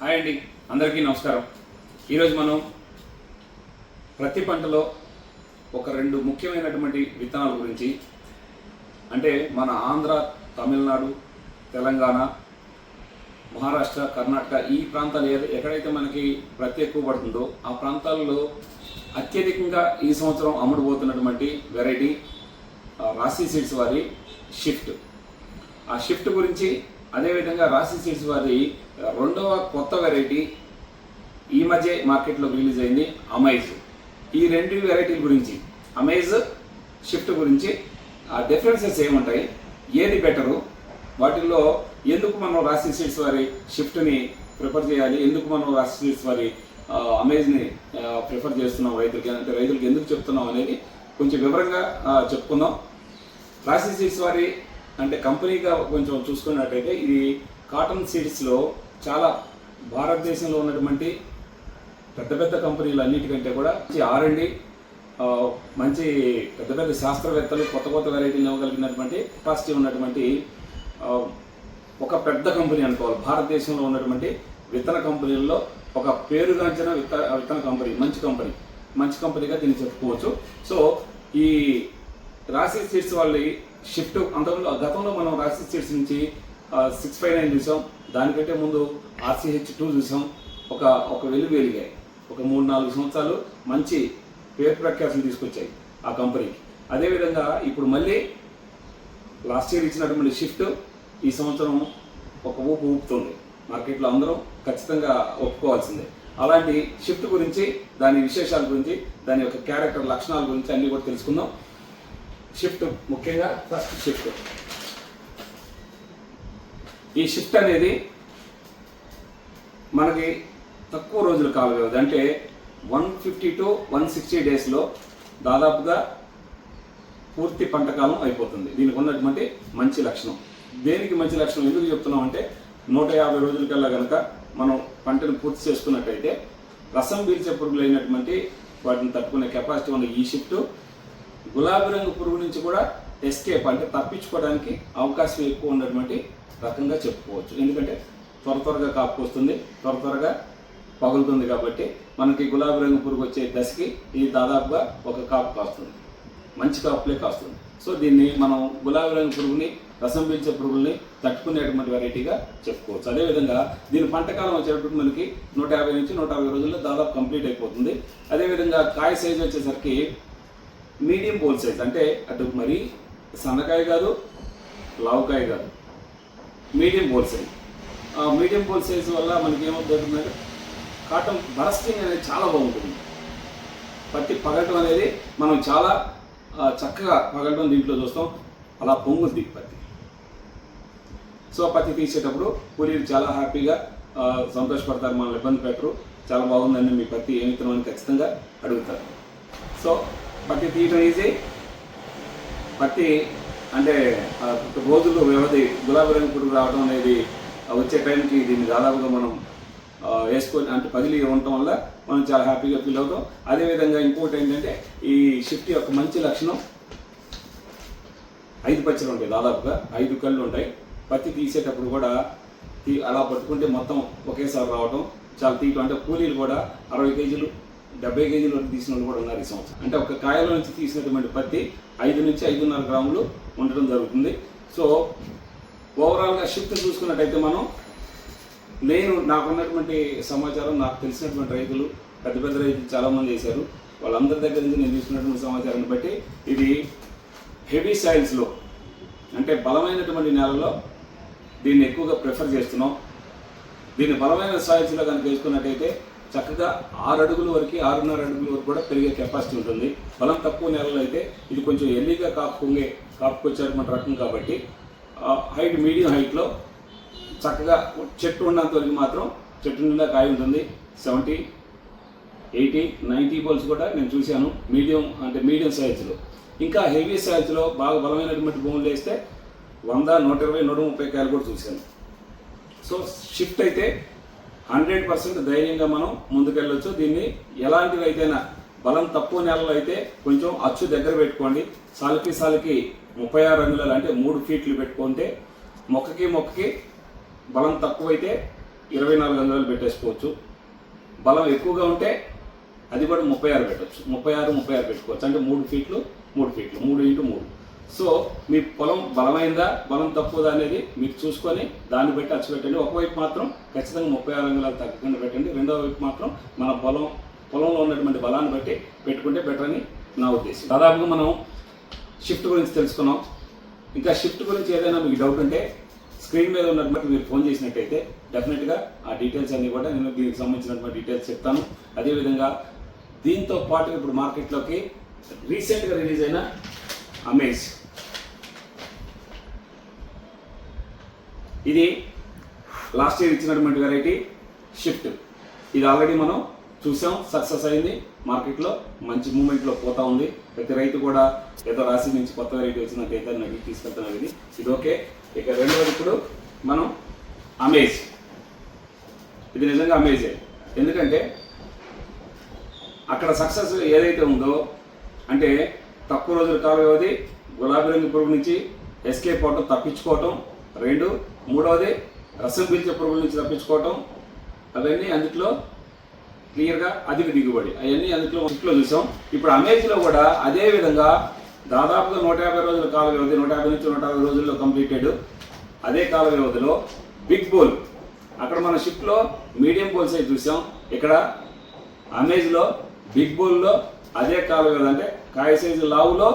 Hi అండి అందరికీ నమస్కారం. ఈరోజు మనం ప్రతి పంటలో ఒక రెండు ముఖ్యమైనటువంటి విత్తనాల గురించి అంటే మన ఆంధ్ర తమిళనాడు తెలంగాణ మహారాష్ట్ర కర్ణాటక ఈ ప్రాంతాలు ఎక్కడైతే మనకి ప్రతి ఎక్కువ పడుతుందో ఆ ప్రాంతాల్లో అత్యధికంగా ఈ సంవత్సరం అమ్ముడుపోతున్నటువంటి వెరైటీ రాశి సీడ్స్ వారి షిఫ్ట్. ఆ షిఫ్ట్ గురించి అదేవిధంగా రాశి సీడ్స్ వారి రెండవ కొత్త వెరైటీ ఈ మధ్య మార్కెట్లో రిలీజ్ అయింది అమైజ్. ఈ రెండు వెరైటీల గురించి అమైజ్ షిఫ్ట్ గురించి ఆ డిఫరెన్సెస్ ఏముంటాయి ఏది బెటరు వాటిల్లో ఎందుకు మనం రాశి సీడ్స్ వారి షిఫ్ట్ని ప్రిఫర్ చేయాలి ఎందుకు మనం రాశి సీడ్స్ వారి అమేజ్ని ప్రిఫర్ చేస్తున్నాం రైతులకి అంటే రైతులకి ఎందుకు చెప్తున్నాం అనేది కొంచెం వివరంగా చెప్పుకుందాం. రాశి సీడ్స్ వారి అంటే కంపెనీగా కొంచెం చూసుకున్నట్టయితే ఇది కాటన్ సీడ్స్లో చాలా భారతదేశంలో ఉన్నటువంటి పెద్ద పెద్ద కంపెనీలు అన్నిటికంటే కూడా మంచి ఆర్ఎండి మంచి పెద్ద పెద్ద శాస్త్రవేత్తలు కొత్త కొత్త వెరైటీలు ఇవ్వగలిగినటువంటి కెపాసిటీ ఉన్నటువంటి ఒక పెద్ద కంపెనీ అనుకోవాలి. భారతదేశంలో ఉన్నటువంటి విత్తన కంపెనీల్లో ఒక పేరుగాంచిన విత్త విత్తన కంపెనీ మంచి కంపెనీ మంచి కంపెనీగా దీన్ని చెప్పుకోవచ్చు. సో ఈ రాశి సీట్స్ వాళ్ళ షిఫ్ట్ అంతకుముందు గతంలో మనం రాశి సీట్స్ నుంచి సిక్స్ ఫైవ్ నైన్ చూసాం. దానికంటే ముందు ఆర్సీహెచ్ టూ చూసాం. ఒక ఒక వెలుగు వెలిగాయి. ఒక మూడు నాలుగు సంవత్సరాలు మంచి పేరు ప్రఖ్యాతులు తీసుకొచ్చాయి ఆ కంపెనీకి అదేవిధంగా ఇప్పుడు మళ్ళీ లాస్ట్ ఇయర్ ఇచ్చినటువంటి షిఫ్ట్ ఈ సంవత్సరం ఒక ఊపు ఊపుతుంది. మార్కెట్లో అందరం ఖచ్చితంగా ఒప్పుకోవాల్సిందే. అలాంటి షిఫ్ట్ గురించి దాని విశేషాల గురించి దాని యొక్క క్యారెక్టర్ లక్షణాల గురించి అన్నీ కూడా తెలుసుకుందాం. షిఫ్ట్ ముఖ్యంగా ఫస్ట్ షిఫ్ట్ ఈ షిఫ్ట్ అనేది మనకి తక్కువ రోజులు కాల వ్యవధి అంటే one fifty to one sixty డేస్లో దాదాపుగా పూర్తి పంటకాలం అయిపోతుంది. దీనికి ఉన్నటువంటి మంచి లక్షణం. దేనికి మంచి లక్షణం? ఎందుకు చెప్తున్నాం అంటే నూట యాభై రోజులకల్లా కనుక మనం పంటను పూర్తి చేసుకున్నట్టయితే రసం పీల్చే పురుగులు అయినటువంటి వాటిని తట్టుకునే కెపాసిటీ ఉన్న ఈ షిఫ్ట్ గులాబీ రంగు పురుగు నుంచి కూడా ఎస్కేప్ అంటే తప్పించుకోవడానికి అవకాశం ఎక్కువ ఉన్నటువంటి రకంగా చెప్పుకోవచ్చు. ఎందుకంటే త్వర త్వరగా కాపుకొస్తుంది త్వర త్వరగా పగులుతుంది కాబట్టి మనకి గులాబీ రంగు పురుగు వచ్చే దశకి ఇది దాదాపుగా ఒక కాపు కాస్తుంది. మంచి కాపులే కాస్తుంది. సో దీన్ని మనం గులాబీ రంగు పురుగుని రసం పీల్చే పురుగుల్ని తట్టుకునేటువంటి వెరైటీగా చెప్పుకోవచ్చు. అదేవిధంగా దీని పంటకాలం వచ్చేటప్పుడు మనకి నూట యాభై నుంచి నూట అరవై రోజుల్లో దాదాపు కంప్లీట్ అయిపోతుంది. అదేవిధంగా కాయ సైజ్ వచ్చేసరికి మీడియం బోల్ సైజ్ అంటే అటు మరి సన్నకాయ కాదు లావుకాయ కాదు. Medium bowl size. ఆ మీడియం బోల్ సైజ్ వల్ల మనకి ఏమవుతుందంటే కాటన్ బరస్టింగ్ అనేది చాలా బాగుంటుంది. పత్తి పగటం అనేది మనం చాలా చక్కగా పగలటం దీంట్లో చూస్తాం. అలా పొంగుద్ది పత్తి. సో పత్తి తీసేటప్పుడు కూలీలు చాలా హ్యాపీగా సంతోషపడతారు మనల్ని ఇబ్బంది పెట్టరు. చాలా బాగుందని మీ పత్తి ఏ విత్తనం అని ఖచ్చితంగా అడుగుతారు. సో పత్తి తీయటం ఈజీ పత్తి అంటే రోజులు వ్యవధి గులాబీ రంగు పురుగు రావడం అనేది వచ్చే టైంకి దీన్ని దాదాపుగా మనం వేసుకొని అంటే పగిలి ఉండటం వల్ల మనం చాలా హ్యాపీగా ఫీల్ అవుతాం. అదేవిధంగా ఇంకోటి ఏంటంటే ఈ షిఫ్ట్ యొక్క మంచి లక్షణం ఐదు పచ్చలు ఉంటాయి దాదాపుగా. ఐదు కళ్ళు ఉంటాయి. పత్తి తీసేటప్పుడు కూడా తీ- అలా పట్టుకుంటే మొత్తం ఒకేసారి రావటం చాలా తీయటం. అంటే కూలీలు కూడా అరవై కేజీలు డెబ్బై కేజీల వరకు తీసిన వాళ్ళు కూడా ఉన్నారు ఈ సంవత్సరం. అంటే ఒక కాయలో నుంచి తీసినటువంటి పత్తి ఐదు నుంచి ఐదున్నర గ్రాములు ఉండడం జరుగుతుంది. సో ఓవరాల్గా షిఫ్ట్ చూసుకున్నట్టయితే మనం నేను నాకున్నటువంటి సమాచారం నాకు తెలిసినటువంటి రైతులు పెద్ద పెద్ద రైతులు చాలామంది చేశారు. వాళ్ళందరి దగ్గర నుంచి నేను తీసుకున్నటువంటి సమాచారాన్ని బట్టి ఇది హెవీ సాయిల్స్లో అంటే బలమైనటువంటి నేలలో దీన్ని ఎక్కువగా ప్రిఫర్ చేస్తున్నాం. దీన్ని బలమైన సాయిల్స్లో కనుక వేసుకున్నట్టయితే చక్కగా ఆరు అడుగుల వరకు ఆరున్నర అడుగుల వరకు కూడా పెరిగే కెపాసిటీ ఉంటుంది. బలం తక్కువ నెలలో అయితే ఇది కొంచెం ఎర్లీగా కాపుకుంగే కాపుకొచ్చేటువంటి రకం కాబట్టి హైట్ మీడియం హైట్లో చక్కగా చెట్టు ఉన్నంత వరకు మాత్రం చెట్టు నిండా కాయ ఉంటుంది. సెవెంటీ ఎయిటీ నైంటీ బోల్స్ కూడా నేను చూశాను మీడియం అంటే మీడియం సైజులో ఇంకా హెవీ సైజులో బాగా బలమైనటువంటి భూములు వేస్తే వంద నూట ఇరవై నూట ముప్పై కాయలు కూడా చూశాను. సో షిఫ్ట్ అయితే హండ్రెడ్ పర్సెంట్ ధైర్యంగా మనం ముందుకెళ్ళొచ్చు. దీన్ని ఎలాంటివి అయితేనా బలం తక్కువ నెలలో అయితే కొంచెం అచ్చు దగ్గర పెట్టుకోండి. సాలికి సాలికి ముప్పై ఆరు అంగుళాలు అంటే మూడు ఫీట్లు పెట్టుకుంటే మొక్కకి మొక్కకి బలం తక్కువైతే ఇరవై నాలుగు అంగుళాలు పెట్టేసుకోవచ్చు. బలం ఎక్కువగా ఉంటే అది కూడా ముప్పై ఆరు పెట్టవచ్చు ముప్పై ఆరు ముప్పై ఆరు పెట్టుకోవచ్చు. అంటే మూడు ఫీట్లు మూడు ఫీట్లు. మూడు ఇంటూ మూడు. సో మీ పొలం బలమైందా? బలం తక్కువదా అనేది మీరు చూసుకొని దాన్ని బట్టి అచ్చు పెట్టండి. ఒకవైపు మాత్రం ఖచ్చితంగా ముప్పై ఆరు అంగుళాలు తగ్గకుండా పెట్టండి. రెండో వైపు మాత్రం మన పొలం పొలంలో ఉన్నటువంటి బలాన్ని బట్టి పెట్టుకుంటే బెటర్ అని నా ఉద్దేశం. దాదాపుగా మనం షిఫ్ట్ గురించి తెలుసుకున్నాం. ఇంకా షిఫ్ట్ గురించి ఏదైనా మీకు డౌట్ ఉంటే స్క్రీన్ మీద ఉన్నటువంటి మీరు ఫోన్ చేసినట్టయితే డెఫినెట్గా ఆ డీటెయిల్స్ అన్నీ కూడా నేను దీనికి సంబంధించినటువంటి డీటెయిల్స్ చెప్తాను. అదేవిధంగా దీంతో పాటు ఇప్పుడు మార్కెట్లోకి రీసెంట్గా రిలీజ్ అయిన అమేజ్ ఇది లాస్ట్ ఇయర్ ఇచ్చినటువంటి వెరైటీ షిఫ్ట్ ఇది ఆల్రెడీ మనం చూసాం సక్సెస్ అయింది మార్కెట్లో మంచి మూమెంట్లో పోతా ఉంది. ప్రతి రైతు కూడా ఏదో రాశి నుంచి కొత్త వెరైటీ వచ్చినట్టయితే నాకు తీసుకెళ్తున్నారు. ఇది ఇది ఓకే ఇక రెండవది ఇప్పుడు మనం అమేజ్ ఇది నిజంగా అమేజే ఎందుకంటే అక్కడ సక్సెస్ ఏదైతే ఉందో అంటే తక్కువ రోజుల కాల వ్యవధి గులాబీ రంగు పురుగు నుంచి ఎస్కేప్ అవటం తప్పించుకోవటం రెండు మూడవది రసం పీల్చే పురుగుల నుంచి తప్పించుకోవటం. అవన్నీ అందుట్లో క్లియర్గా అధిక దిగుబడి. అవన్నీ అందులో ఇంట్లో చూసాం. ఇప్పుడు అమేజ్లో కూడా అదే విధంగా దాదాపుగా నూట యాభై రోజుల కాల వ్యవధి నూట యాభై నుంచి నూట యాభై రోజుల్లో కంప్లీటెడ్ అదే కాల వ్యవధిలో బిగ్ బోల్ అక్కడ మన షిప్లో మీడియం బోల్స్ అయితే చూసాం. ఇక్కడ అమేజ్లో బిగ్ బోల్లో అదే కాల వ్యవధి అంటే కాయ సైజు లావులో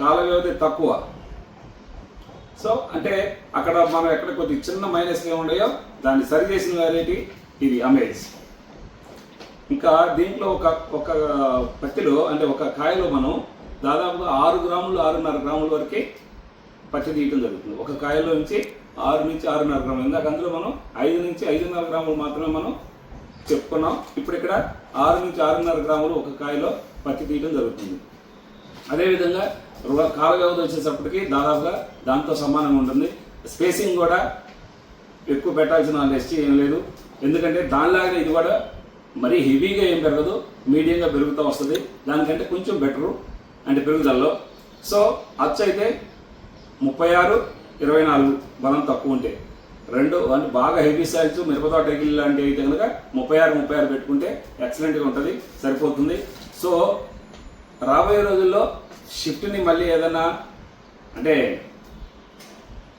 కాల వ్యవధి తక్కువ. సో అంటే అక్కడ మనం ఎక్కడ కొద్ది చిన్న మైనస్ ఉన్నాయో దాన్ని సరి చేసిన వెరైటీ ఇది అమేజ్ ఇంకా దీంట్లో ఒక ఒక పత్తిలో అంటే ఒక కాయలో మనం దాదాపుగా ఆరు గ్రాములు ఆరున్నర గ్రాముల వరకు పచ్చి తీయటం జరుగుతుంది. ఒక కాయలో నుంచి ఆరు నుంచి ఆరున్నర గ్రాములు. ఇందాక అందులో మనం ఐదు నుంచి ఐదున్నర గ్రాములు మాత్రమే మనం చెప్పుకున్నాం. ఇప్పుడు ఇక్కడ ఆరు నుంచి ఆరున్నర గ్రాములు ఒక కాయలో పత్తి తీయడం జరుగుతుంది. అదేవిధంగా రుణ కాల వ్యవధి వచ్చేటప్పటికి దాదాపుగా దాంతో సమానంగా ఉంటుంది. స్పేసింగ్ కూడా ఎక్కువ పెట్టాల్సిన నెక్స్ట్ ఏం లేదు. ఎందుకంటే దానిలాగానే ఇది కూడా మరీ హెవీగా ఏం పెరగదు. మీడియంగా పెరుగుతూ వస్తుంది. దానికంటే కొంచెం బెటరు అంటే పెరుగుదలలో. సో అచ్చు అయితే ముప్పై ఆరు ఇరవై నాలుగు బలం తక్కువ ఉంటే రెండు అంటే బాగా హెవీ సైజ్ మిరపతోట ఎగిల్ లాంటివి అయితే కనుక ముప్పై ఆరు ముప్పై ఆరు పెట్టుకుంటే ఎక్సలెంట్గా ఉంటుంది సరిపోతుంది. సో రాబోయే రోజుల్లో షిఫ్ట్ని మళ్ళీ ఏదైనా అంటే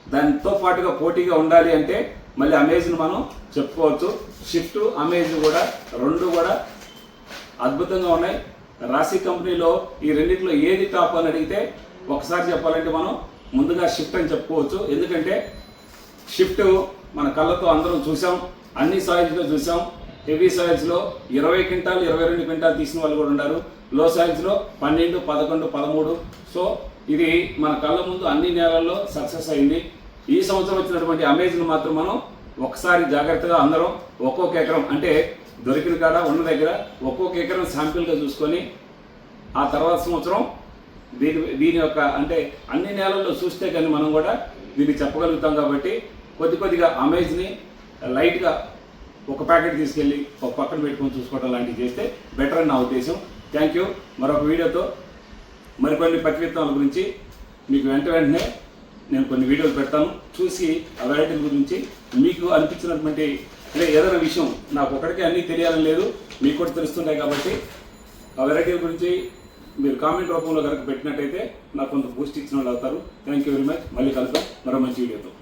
దానితో పాటుగా పోటీగా ఉండాలి అంటే మళ్ళీ అమేజ్ని మనం చెప్పుకోవచ్చు. షిఫ్ట్ అమేజ్ కూడా రెండు కూడా అద్భుతంగా ఉన్నాయి. రాశి కంపెనీలో ఈ రెండింటిలో ఏది టాప్ అని అడిగితే ఒకసారి చెప్పాలంటే మనం ముందుగా షిఫ్ట్ అని చెప్పుకోవచ్చు. ఎందుకంటే షిఫ్ట్ మన కళ్ళతో అందరం చూసాం. అన్ని సాయిల్స్లో చూసాం. హెవీ సాయిల్స్లో ఇరవై క్వింటాలు ఇరవై రెండు క్వింటాలు తీసిన వాళ్ళు కూడా ఉన్నారు. లో సాయిల్స్లో పన్నెండు పదకొండు పదమూడు. సో ఇది మన కళ్ళ ముందు అన్ని నేలల్లో సక్సెస్ అయింది. ఈ సంవత్సరం వచ్చినటువంటి అమేజ్ను మాత్రం మనం ఒకసారి జాగ్రత్తగా అందరం ఒక్కొక్క ఎకరం అంటే దొరికిన కాడ ఉన్న దగ్గర ఒక్కొక్క ఎకరం శాంపిల్గా చూసుకొని ఆ తర్వాత సంవత్సరం దీని దీని యొక్క అంటే అన్ని నేలల్లో చూస్తే కానీ మనం కూడా దీన్ని చెప్పగలుగుతాం కాబట్టి కొద్ది కొద్దిగా అమేజ్ని లైట్గా ఒక ప్యాకెట్ తీసుకెళ్ళి ఒక పక్కన పెట్టుకొని చూసుకోవడం లాంటివి చేస్తే బెటర్ అని నా ఉద్దేశం. థ్యాంక్ యూ మరొక వీడియోతో మరికొన్ని పత్తి గురించి మీకు వెంట వెంటనే నేను కొన్ని వీడియోలు పెడతాను. చూసి ఆ వెరైటీల గురించి మీకు అనిపించినటువంటి అంటే ఏదైనా విషయం నాకు ఒకటికి అన్నీ తెలియాలని లేదు మీకు కూడా తెలుస్తుంటాయి కాబట్టి ఆ వెరైటీల గురించి మీరు కామెంట్ రూపంలో కనుక పెట్టినట్టయితే నాకు కొంత బూస్ట్ ఇచ్చిన వాళ్ళు అవుతారు. థ్యాంక్ యూ వెరీ మచ్ మళ్ళీ కలుద్దాం. మరో మంచి వీడియోతో.